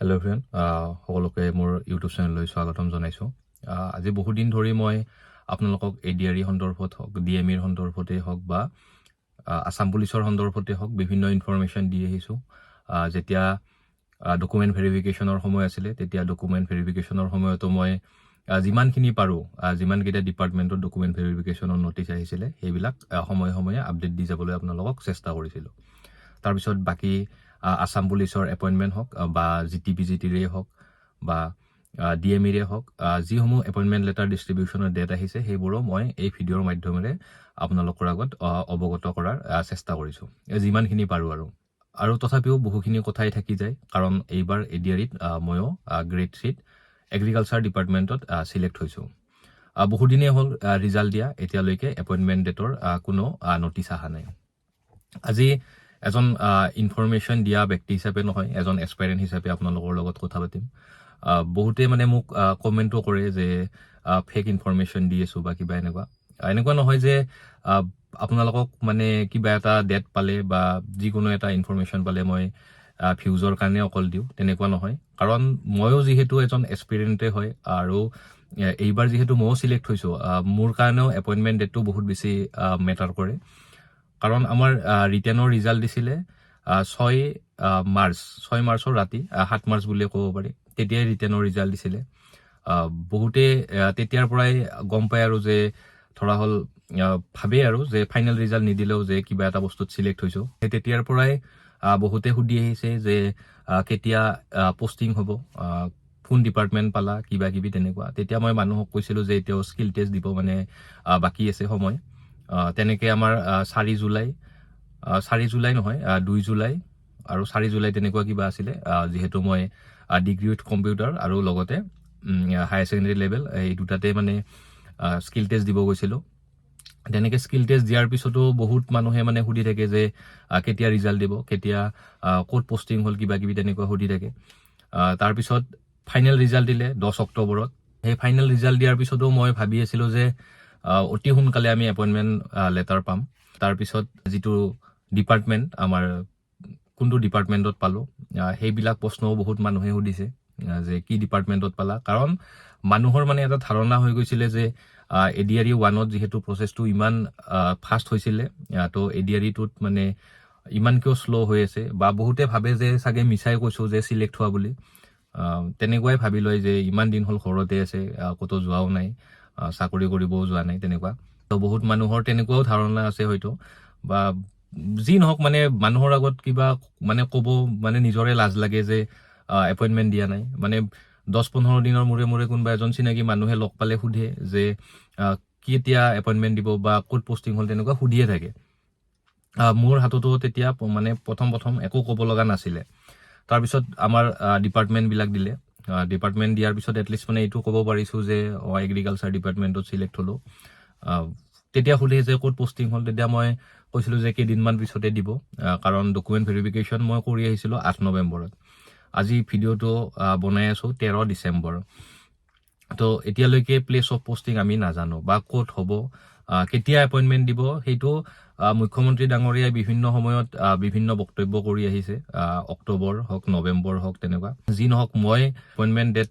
Hello' friend সকলোকে মোৰ YouTube চেনেললৈ স্বাগতম জনাইছোঁ। আহ, আজি বহুদিন ধৰি মই আপোনালোকক এ ডি আৰ ই সন্দৰ্ভত হওক ডি এম ইৰ সন্দৰ্ভতেই হওক বা আছাম পুলিচৰ সন্দৰ্ভতে হওক বিভিন্ন ইনফৰমেশ্যন দি আহিছোঁ। আহ, যেতিয়া ডকুমেণ্ট ভেৰিফিকেশ্যনৰ সময় আছিলে তেতিয়া ডকুমেণ্ট ভেৰিফিকেশ্যনৰ সময়তো মই যিমানখিনি পাৰোঁ যিমানকেইটা ডিপাৰ্টমেণ্টত ডকুমেণ্ট ভেৰিফিকেশ্যনৰ নটিচ আহিছিলে সেইবিলাক সময়ে সময়ে আপডেট দি যাবলৈ আপোনালোকক চেষ্টা কৰিছিলোঁ। তাৰপিছত বাকী আছাম পুলিচৰ এপইণ্টমেণ্ট হওক বা জি টি পি জি টিৰে হওক, বা ডি এম ইৰে হওক যিসমূহ এপইণ্টমেণ্ট লেটাৰ ডিষ্ট্ৰিবিউশ্যনৰ ডেট আহিছে, সেইবোৰো মই এই ভিডিঅ'ৰ মাধ্যমেৰে আপোনালোকৰ আগত অৱগত কৰাৰ চেষ্টা কৰিছোঁ। যিমানখিনি পাৰোঁ আৰু। আৰু তথাপিও বহুখিনি কথাই থাকি যায়, কাৰণ এইবাৰ এ ডি ময়ো গ্ৰেড থ্ৰীত এগ্ৰিকালচাৰ ডিপাৰ্টমেণ্টত চিলেক্ট হৈছোঁ। বহুদিনেই হ'ল ৰিজাল্ট দিয়া, এতিয়ালৈকে এপইণ্টমেণ্ট ডেটৰ কোনো নটিচ অহা নাই। আজি এজন ইনফৰমেশ্যন দিয়া ব্যক্তি হিচাপে নহয় এজন এক্সপাইৰেণ্ট হিচাপে আপোনালোকৰ লগত কথা পাতিম। বহুতে মানে মোক কমেণ্টো কৰে যে ফেক ইনফৰমেশ্যন দি আছোঁ বা কিবা এনেকুৱা। এনেকুৱা নহয় যে আপোনালোকক মানে কিবা এটা ডেট পালে বা যিকোনো এটা ইনফৰমেশ্যন পালে মই ভিউজৰ কাৰণে অকল দিওঁ তেনেকুৱা নহয়। কাৰণ ময়ো যিহেতু এজন এক্সপিৰিয়েণ্টে হয় আৰু এইবাৰ যিহেতু ময়ো চিলেক্ট হৈছোঁ মোৰ কাৰণেও এপইণ্টমেণ্ট ডেটটো বহুত বেছি মেটাৰ কৰে। কাৰণ আমাৰ ৰিটেনৰ ৰিজাল্ট দিছিলে ছয় মাৰ্চ, ছয় মাৰ্চৰ ৰাতি সাত মাৰ্চ বুলিয়ে ক'ব পাৰি। তেতিয়াই ৰিটেনৰ ৰিজাল্ট দিছিলে। বহুতে তেতিয়াৰ পৰাই গম পায় আৰু যে ধৰা হ'ল ভাবে আৰু যে ফাইনেল ৰিজাল্ট নিদিলেও যে কিবা এটা বস্তুত চিলেক্ট হৈছোঁ। সেই তেতিয়াৰ পৰাই বহুতে সুধি আহিছে যে কেতিয়া পষ্টিং হ'ব কোন ডিপাৰ্টমেণ্ট পালা কিবা কিবি তেনেকুৱা। তেতিয়া মই মানুহক কৈছিলোঁ যে এতিয়াও স্কিল টেষ্ট দিব মানে বাকী আছে সময়। তেনেকে আমাৰ চাৰি জুলাই চাৰি জুলাই নহয় দুই জুলাই আৰু চাৰি জুলাই তেনেকুৱা কিবা আছিলে যিহেতু মই ডিগ্ৰী উইথ কম্পিউটাৰ আৰু লগতে হায়াৰ ছেকেণ্ডেৰী লেভেল, এই দুটাতে মানে স্কিল টেষ্ট দিব গৈছিলোঁ। তেনেকে স্কিল টেষ্ট দিয়াৰ পিছতো বহুত মানুহে মানে সুধি থাকে যে কেতিয়া ৰিজাল্ট দিব, কেতিয়া ক'ত পষ্টিং হ'ল কিবা কিবি তেনেকুৱা সুধি থাকে। তাৰপিছত ফাইনেল ৰিজাল্ট দিলে দহ অক্টোবৰত। সেই ফাইনেল ৰিজাল্ট দিয়াৰ পিছতো মই ভাবি আছিলোঁ যে অতি সোনকালে আমি এপইণ্টমেণ্ট লেটাৰ পাম। তাৰপিছত যিটো ডিপাৰ্টমেণ্ট আমাৰ কোনটো ডিপাৰ্টমেণ্টত পালোঁ সেইবিলাক প্ৰশ্নও বহুত মানুহে সুধিছে যে কি ডিপাৰ্টমেণ্টত পালা। কাৰণ মানুহৰ মানে এটা ধাৰণা হৈ গৈছিলে যে এ ডি আৰ ই ওৱানত যিহেতু প্ৰচেছটো ইমান ফাষ্ট হৈছিলে আহ, তো এ ডি আৰ ইটোত মানে ইমান কিয় শ্ল' হৈ আছে বা বহুতে ভাবে যে চাগে মিছাই কৈছোঁ যে চিলেক্ট হোৱা বুলি। তেনেকুৱাই ভাবি লয় যে ইমান দিন হ'ল ঘৰতে আছে ক'তো যোৱাও নাই। চাকৰি কৰিবও যোৱা নাই তেনেকুৱা। তো বহুত মানুহৰ তেনেকুৱাও ধাৰণা আছে হয়তো। বা যি নহওক মানে মানুহৰ আগত কিবা মানে ক'ব মানে নিজৰে লাজ লাগে যে এপইণ্টমেণ্ট দিয়া নাই। মানে দহ পোন্ধৰ দিনৰ মূৰে মূৰে কোনোবা এজন চিনাকি মানুহে লগ পালে সোধে যে কেতিয়া এপইণ্টমেণ্ট দিব বা ক'ত পষ্টিং হ'ল তেনেকুৱা সুধিয়ে থাকে। মোৰ হাততো তেতিয়া মানে প্ৰথম প্ৰথম একো ক'ব লগা নাছিলে। তাৰপিছত আমাৰ ডিপাৰ্টমেণ্টবিলাক দিলে। ডিপাৰ্টমেণ্ট দিয়াৰ পিছত এটলিষ্ট মানে এইটো ক'ব পাৰিছোঁ যে অঁ এগ্ৰিকালচাৰ ডিপাৰ্টমেণ্টত চিলেক্ট হ'লোঁ। তেতিয়া সুধে যে ক'ত পষ্টিং হ'ল তেতিয়া মই কৈছিলোঁ যে কেইদিনমান পিছতে দিব। কাৰণ ডকুমেণ্ট ভেৰিফিকেশ্যন মই কৰি আহিছিলোঁ আঠ নৱেম্বৰত। আজি ভিডিঅ'টো বনাই আছোঁ তেৰ ডিচেম্বৰ। তো এতিয়ালৈকে প্লেচ অফ পষ্টিং আমি নাজানো বা ক'ত হ'ব। কেতিয়া এপইণ্টমেণ্ট দিব সেইটো মুখ্যমন্ত্ৰী ডাঙৰীয়াই বিভিন্ন সময়ত বিভিন্ন বক্তব্য কৰি আহিছে আহ, অক্টোবৰ হওক নৱেম্বৰ হওক তেনেকুৱা। যি নহওক মই এপইণ্টমেণ্ট ডেট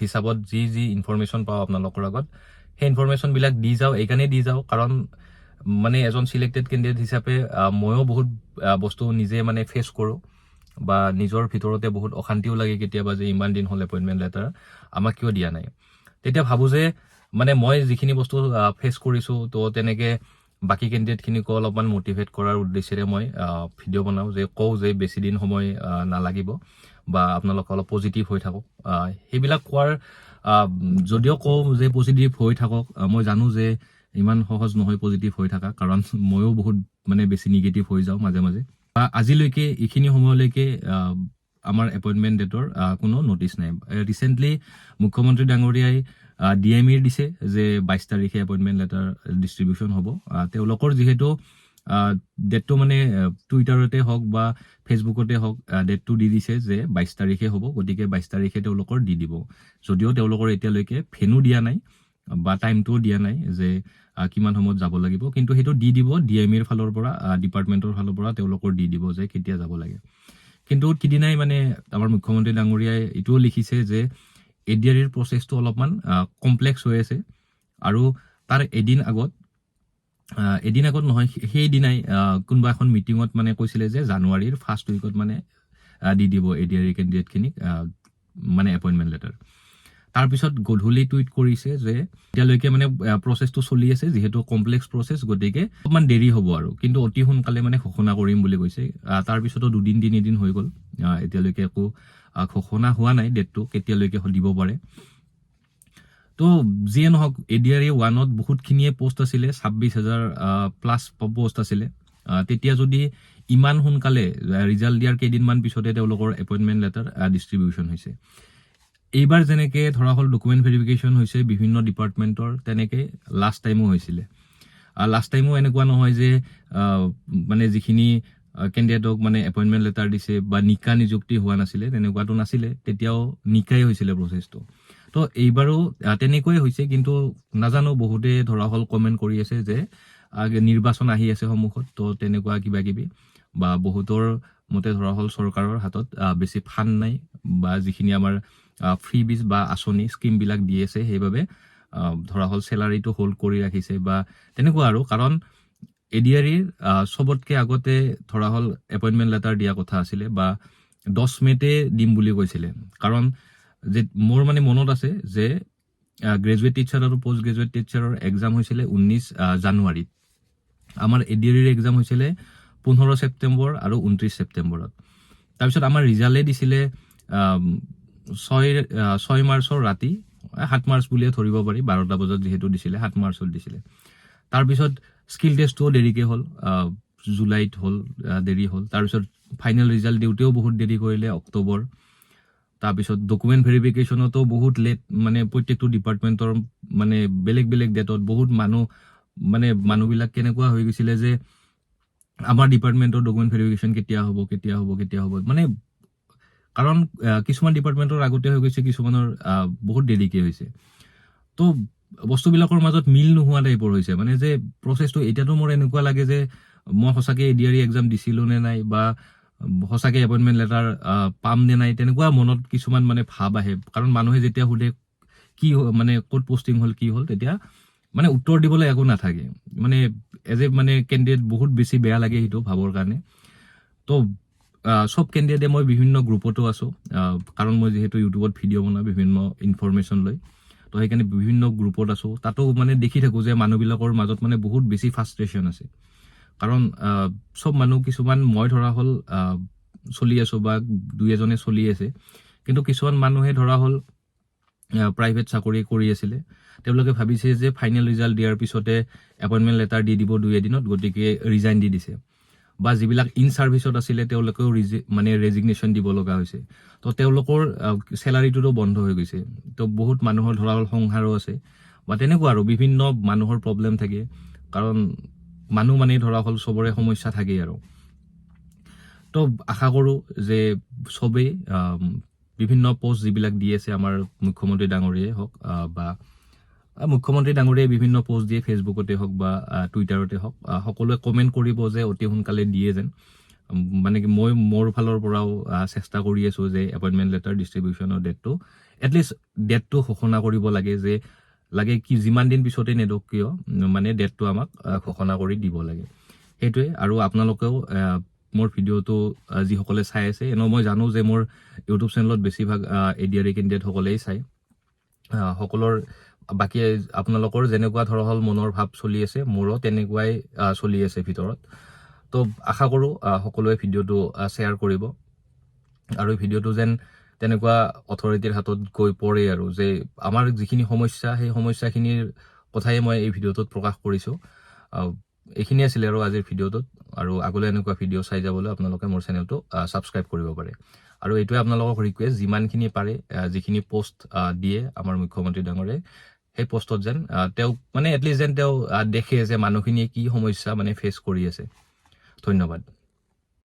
হিচাপত যি যি ইনফৰমেশ্যন পাওঁ আপোনালোকৰ আগত সেই ইনফৰমেশ্যনবিলাক দি যাওঁ এইকাৰণেই দি যাওঁ কাৰণ মানে এজন চিলেক্টেড কেণ্ডিডেট হিচাপে ময়ো বহুত বস্তু নিজে মানে ফেচ কৰোঁ বা নিজৰ ভিতৰতে বহুত অশান্তিও লাগে কেতিয়াবা যে ইমান দিন হ'ল এপইণ্টমেণ্ট লেটাৰ আমাক কিয় দিয়া নাই। তেতিয়া ভাবোঁ যে মানে মই যিখিনি বস্তু ফেচ কৰিছোঁ তো তেনেকে বাকী কেণ্ডিডেটখিনিকো অলপমান মটিভেট কৰাৰ উদ্দেশ্যেৰে মই ভিডিঅ' বনাওঁ যে কওঁ যে বেছি দিন সময় নালাগিব বা আপোনালোক অলপ পজিটিভ হৈ থাকক। সেইবিলাক কোৱাৰ যদিও কওঁ যে পজিটিভ হৈ থাকক মই জানো যে ইমান সহজ নহয় পজিটিভ হৈ থকা কাৰণ ময়ো বহুত মানে বেছি নিগেটিভ হৈ যাওঁ মাজে মাজে। আহ, আজিলৈকে এইখিনি সময়লৈকে আমাৰ এপইণ্টমেণ্ট ডেটৰ কোনো নটিচ নাই। ৰিচেণ্টলি মুখ্যমন্ত্ৰী ডাঙৰীয়াই ডি এম ইৰ দিছে যে বাইছ তাৰিখে এপইণ্টমেণ্ট লেটাৰ ডিষ্ট্ৰিবিউশ্যন হ'ব। তেওঁলোকৰ যিহেতু ডেটটো মানে টুইটাৰতে হওক বা ফেচবুকতে হওক ডেটটো দি দিছে যে বাইছ তাৰিখে হ'ব গতিকে বাইছ তাৰিখে তেওঁলোকৰ দি দিব। যদিও তেওঁলোকৰ এতিয়ালৈকে ফেনো দিয়া নাই বা টাইমটোও দিয়া নাই যে কিমান সময়ত যাব লাগিব কিন্তু সেইটো দি দিব। ডি এম ইৰ ফালৰ পৰা ডিপাৰ্টমেণ্টৰ ফালৰ পৰা তেওঁলোকৰ দি দিব যে কেতিয়া যাব লাগে। কিন্তু সিদিনাই মানে আমাৰ মুখ্যমন্ত্ৰী ডাঙৰীয়াই এইটোও লিখিছে যে এ ডি আৰ ইৰ প্ৰচেছটো অলপমান কমপ্লেক্স হৈ আছে। আৰু তাৰ এদিন আগত এদিন আগত নহয় সেইদিনাই কোনোবা এখন মিটিঙত মানে কৈছিলে যে জানুৱাৰীৰ ফাৰ্ষ্ট উইকত মানে দি দিব এ ডি আৰ ই কেণ্ডিডেটখিনিক মানে এপইণ্টমেণ্ট লেটাৰ তাৰপিছত গধূলি টুইট কৰিছে যে এতিয়ালৈকে মানে প্ৰচেছটো চলি আছে যিহেতু কমপ্লেক্স প্ৰচেছ গতিকে অকণমান দেৰি হ'ব আৰু। কিন্তু অতি সোনকালে মানে ঘোষণা কৰিম বুলি কৈছে। তাৰপিছতো দুদিন তিনিদিন হৈ গ'ল। এতিয়ালৈকে একো ঘোষণা হোৱা নাই ডেটটো কেতিয়ালৈকে দিব পাৰে। তো যিয়ে নহওক এ ডি আৰ ই ওৱানত বহুতখিনিয়ে পষ্ট আছিলে ছাব্বিছ হাজাৰ প্লাছ পষ্ট আছিলে। তেতিয়া যদি ইমান সোনকালে ৰিজাল্ট দিয়াৰ কেইদিনমান পিছতে তেওঁলোকৰ এপইণ্টমেণ্ট লেটাৰ ডিষ্ট্ৰিবিউশ্যন হৈছে। এইবাৰ যেনেকে ধৰা হ'ল ডকুমেণ্ট ভেৰিফিকেশ্যন হৈছে বিভিন্ন ডিপাৰ্টমেণ্টৰ তেনেকে লাষ্ট টাইমো হৈছিলে। লাষ্ট টাইমো এনেকুৱা নহয় যে মানে যিখিনি কেণ্ডিডেটক মানে এপইণ্টমেণ্ট লেটাৰ দিছে বা নিকা নিযুক্তি হোৱা নাছিলে, তেনেকুৱাটো নাছিলে, তেতিয়াও নিকাই হৈছিলে প্ৰচেছটো তো এইবাৰো তেনেকৈয়ে হৈছে, কিন্তু নাজানো, বহুতে ধৰা হ'ল কমেণ্ট কৰি আছে যে নিৰ্বাচন আহি আছে সন্মুখত, তো তেনেকুৱা কিবা কিবি বা বহুতৰ মতে ধৰা হ'ল চৰকাৰৰ হাতত বেছি ফাণ্ড নাই, বা যিখিনি আমাৰ ফ্ৰী বিজ বা আঁচনি স্কিমবিলাক দি আছে। সেইবাবে ধৰা হ'ল চেলাৰীটো হোল্ড কৰি ৰাখিছে বা তেনেকুৱা আৰু। কাৰণ এ ডি আৰ চবতকে আগতে ধৰা হ'ল এপইণ্টমেণ্ট লেটাৰ দিয়া কথা আছিলে বা দহ মেতে দিম বুলি কৈছিলে। কাৰণ, যে মোৰ মানে মনত আছে যে গ্ৰেজুৱেট টিচাৰ আৰু পষ্ট গ্ৰেজুৱেট টিচাৰৰ এক্সাম হৈছিলে ঊনৈছ জানুৱাৰীত। আমাৰ এ ডি আৰ ইৰ এক্সাম হৈছিলে পোন্ধৰ ছেপ্টেম্বৰ আৰু ঊনত্ৰিছ ছেপ্টেম্বৰত। তাৰপিছত আমাৰ ৰিজাল্টে দিছিলে ছয় ছয় মাৰ্চৰ ৰাতি সাত মাৰ্চ বুলিয়ে ধৰিব পাৰি, বাৰটা বজাত যিহেতু দিছিলে, সাত মাৰ্চত দিছিলে। তাৰপিছত স্কিল টেষ্টটোও দেৰিকৈ হ'ল জুলাইত হ'ল দেৰি হ'ল। তাৰপিছত ফাইনেল ৰিজাল্ট দিওঁতেও বহুত দেৰি কৰিলে, অক্টোবৰ। তাৰপিছত ডকুমেণ্ট ভেৰিফিকেশ্যনতো বহুত লেট মানে প্ৰত্যেকটো ডিপাৰ্টমেণ্টৰ মানে বেলেগ বেলেগ ডেটত বহুত মানুহ মানে মানুহবিলাক কেনেকুৱা হৈ গৈছিলে যে, আমাৰ ডিপাৰ্টমেণ্টৰ ডকুমেণ্ট ভেৰিফিকেশ্যন কেতিয়া হ'ব কেতিয়া হ'ব কেতিয়া হ'ব মানে কাৰণ কিছুমান ডিপাৰ্টমেণ্টৰ আগতে হৈ গৈছে, কিছুমানৰ বহুত দেৰিকে হৈছে। তো, বস্তুবিলাকৰ মাজত মিল নোহোৱা টাইপৰ হৈছে। মানে যে প্ৰচেছটো এতিয়াতো মোৰ এনেকুৱা লাগে যে, মই সঁচাকৈ A D R E exam দিছিলোঁ নে নাই বা সঁচাকৈ এপইণ্টমেণ্ট লেটাৰ পাম নে নাই, তেনেকুৱা মনত কিছুমান মানে ভাৱ আহে। কাৰণ মানুহে যেতিয়া সোধে, কি মানে ক'ত পষ্টিং হ'ল, কি হ'ল, তেতিয়া মানে উত্তৰ দিবলৈ একো নাথাকে। মানে এজ এ মানে কেণ্ডিডেট বহুত বেছি বেয়া লাগে সেইটো ভাবৰ কাৰণে। তো চব কেণ্ডিডেটে মই বিভিন্ন গ্ৰুপতো আছোঁ। কাৰণ মই যিহেতু ইউটিউবত ভিডিঅ' বনাওঁ, বিভিন্ন ইনফৰমেশ্যন লৈ। তো সেইকাৰণে বিভিন্ন গ্ৰুপত আছোঁ। তাতো মানে দেখি থাকোঁ যে মানুহবিলাকৰ মাজত মানে বহুত বেছি ফ্ৰাষ্ট্ৰেশ্যন আছে। কাৰণ চব মানুহ কিছুমান মই ধৰা হ'ল চলি আছোঁ বা দুই এজনে চলি আছে। কিন্তু কিছুমান মানুহে ধৰা হ'ল প্ৰাইভেট চাকৰি কৰি আছিলে। তেওঁলোকে ভাবিছে যে ফাইনেল ৰিজাল্ট দিয়াৰ পিছতে এপইণ্টমেণ্ট লেটাৰ দি দিব দুই এদিনত, গতিকে ৰিজাইন দি দিছে। বা যিবিলাক ইন ছাৰ্ভিচত আছিলে, তেওঁলোকেও ৰিজি মানে ৰেজিগনেশ্যন দিব লগা হৈছে। তো তেওঁলোকৰ চেলাৰীটোতো বন্ধ হৈ গৈছে। তো বহুত মানুহৰ ধৰা হ'ল সংসাৰো আছে। বা তেনেকুৱা আৰু, বিভিন্ন মানুহৰ প্ৰব্লেম থাকে। কাৰণ মানুহ মানে ধৰা হ'ল চবৰে সমস্যা থাকেই আৰু। তো আশা কৰোঁ যে চবেই বিভিন্ন পষ্ট যিবিলাক দি আছে আমাৰ মুখ্যমন্ত্ৰী ডাঙৰীয়াই হওক বা মুখ্যমন্ত্ৰী ডাঙৰীয়াই বিভিন্ন পষ্ট দিয়ে ফেচবুকতে হওক বা টুইটাৰতে হওক। সকলোৱে কমেণ্ট কৰিব যে অতি সোনকালে দিয়ে যেন। মানে কি মই মোৰ ফালৰ পৰাও চেষ্টা কৰি আছোঁ যে এপইণ্টমেণ্ট লেটাৰ ডিষ্ট্ৰিবিউশ্যনৰ ডেটটো এটলিষ্ট ডেটটো ঘোষণা কৰিব লাগে যে লাগে কি যিমান দিন পিছতে নেদক কিয় মানে ডেটটো আমাক ঘোষণা কৰি দিব লাগে। সেইটোৱে আৰু আপোনালোকেও মোৰ ভিডিঅ'টো যিসকলে চাই আছে এনেও মই জানো যে মোৰ ইউটিউব চেনেলত বেছিভাগ এ ডি আৰ কেণ্ডিডেটসকলেই চায়। সকলৰ বাকী আপোনালোকৰ যেনেকুৱা ধৰণৰ মনৰ ভাৱ চলি আছে মোৰো তেনেকুৱাই চলি আছে ভিতৰত। তো আশা কৰোঁ সকলোৱে ভিডিঅ'টো শ্বেয়াৰ কৰিব। আৰু ভিডিঅ'টো যেন তেনেকুৱা অথৰিটিৰ হাতত গৈ পৰে আৰু যে আমাৰ যিখিনি সমস্যা সেই সমস্যাখিনিৰ কথাই মই এই ভিডিঅ'টোত প্ৰকাশ কৰিছোঁ। আহ, এইখিনি আছিলে আৰু আজিৰ ভিডিঅ'টোত। আৰু আগলৈ এনেকুৱা ভিডিঅ' চাই যাবলৈ আপোনালোকে মোৰ চেনেলটো ছাবস্ক্ৰাইব কৰিব পাৰে। আৰু এইটোৱে আপোনালোকক ৰিকুৱেষ্ট যিমানখিনি পাৰে যিখিনি পষ্ট দিয়ে আমাৰ মুখ্যমন্ত্ৰী ডাঙৰে সেই পষ্টত যেন তেওঁক মানে এটলিষ্ট যেন তেওঁ দেখে যে মানুহখিনিয়ে কি সমস্যা মানে ফেচ কৰি আছে। ধন্যবাদ।